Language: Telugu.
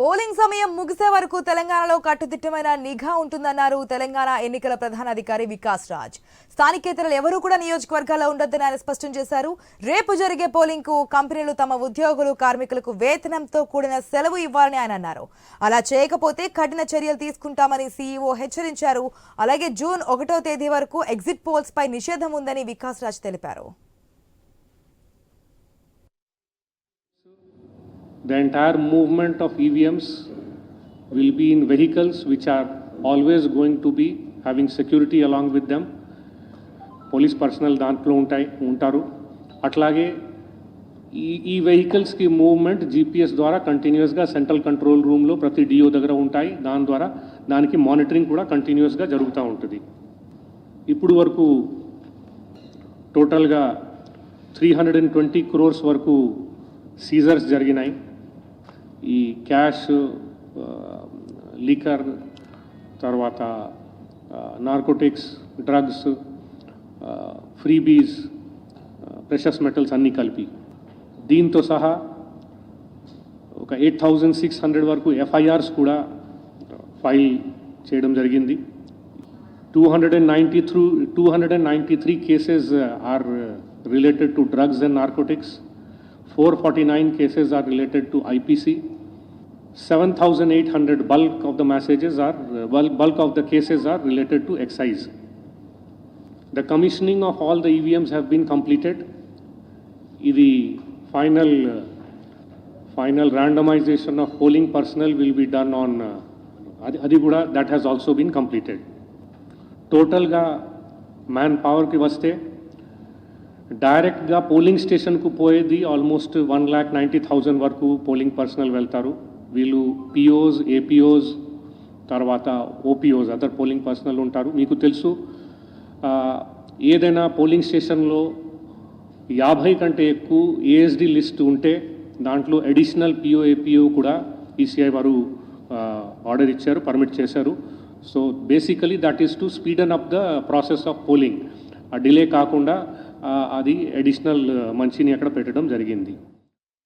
పోలింగ్ సమయం ముగిసే వరకు తెలంగాణలో కట్టుదిట్టమైన నిఘా ఉంటుందన్నారు తెలంగాణ ఎన్నికల ప్రధానాధికారి వికాస్ రాజ్. స్థానికేతరులు ఎవరూ కూడా నియోజకవర్గాల్లో ఉండొద్దని ఆయన స్పష్టం చేశారు. రేపు జరిగే పోలింగ్కు కంపెనీలు తమ ఉద్యోగులు కార్మికులకు వేతనంతో కూడిన సెలవు ఇవ్వాలని ఆయన అన్నారు. అలా చేయకపోతే కఠిన చర్యలు తీసుకుంటామని సీఈఓ హెచ్చరించారు. అలాగే జూన్ ఒకటో తేదీ వరకు ఎగ్జిట్ పోల్స్ పై నిషేధం ఉందని వికాస్ రాజ్ తెలిపారు. The entire movement of EVMs will be in vehicles which are always going to be having security along with them. Police personnel దాంట్లో ఉంటాయి ఉంటారు. అట్లాగే ఈ ఈ వెహికల్స్కి మూవ్మెంట్ జీపీఎస్ ద్వారా కంటిన్యూస్గా సెంట్రల్ కంట్రోల్ రూమ్లో ప్రతి డిఓ దగ్గర ఉంటాయి. దాని ద్వారా దానికి మానిటరింగ్ కూడా కంటిన్యూస్గా జరుగుతూ ఉంటుంది. ఇప్పుడు వరకు టోటల్గా three hundred and twenty crores వరకు సీజర్స్ జరిగినాయి. ఈ క్యాష్ లీకర్ తర్వాత narcotics drugs freebies precious metals అన్నీ కలిపి. దీంతో సహా ఒక ఎయిట్ థౌజండ్ సిక్స్ హండ్రెడ్ వరకు ఎఫ్ఐఆర్స్ కూడా ఫైల్ చేయడం జరిగింది. Two hundred and ninety through two hundred and ninety three cases are related to drugs and narcotics. 449 cases are related to IPC. 7,800 bulk of the messages are, uh, bulk bulk of the cases are related to excise. The commissioning of all the EVMs have been completed. The final, uh, final randomization of polling personnel will be done on, uh, Adi- Adiguda, that has also been completed. Total ga manpower ki vaste డైరెక్ట్గా పోలింగ్ స్టేషన్కు పోయేది almost one lakh ninety thousand వరకు పోలింగ్ పర్సనల్ వెళ్తారు. వీళ్ళు పిఓస్ ఏపీఓస్ తర్వాత ఓపీఓస్ అదర్ పోలింగ్ పర్సనల్ ఉంటారు. మీకు తెలుసు ఏదైనా పోలింగ్ స్టేషన్లో యాభై కంటే ఎక్కువ ఏఎస్డి లిస్ట్ ఉంటే దాంట్లో అడిషనల్ పిఓ ఏపీఓ కూడా ఈసీఐ వారు ఆర్డర్ ఇచ్చారు పర్మిట్ చేశారు. So basically that is to speed up the process of polling. ఆ డిలే కాకుండా అది అడిషనల్ మంచిని అక్కడ పెట్టడం జరిగింది.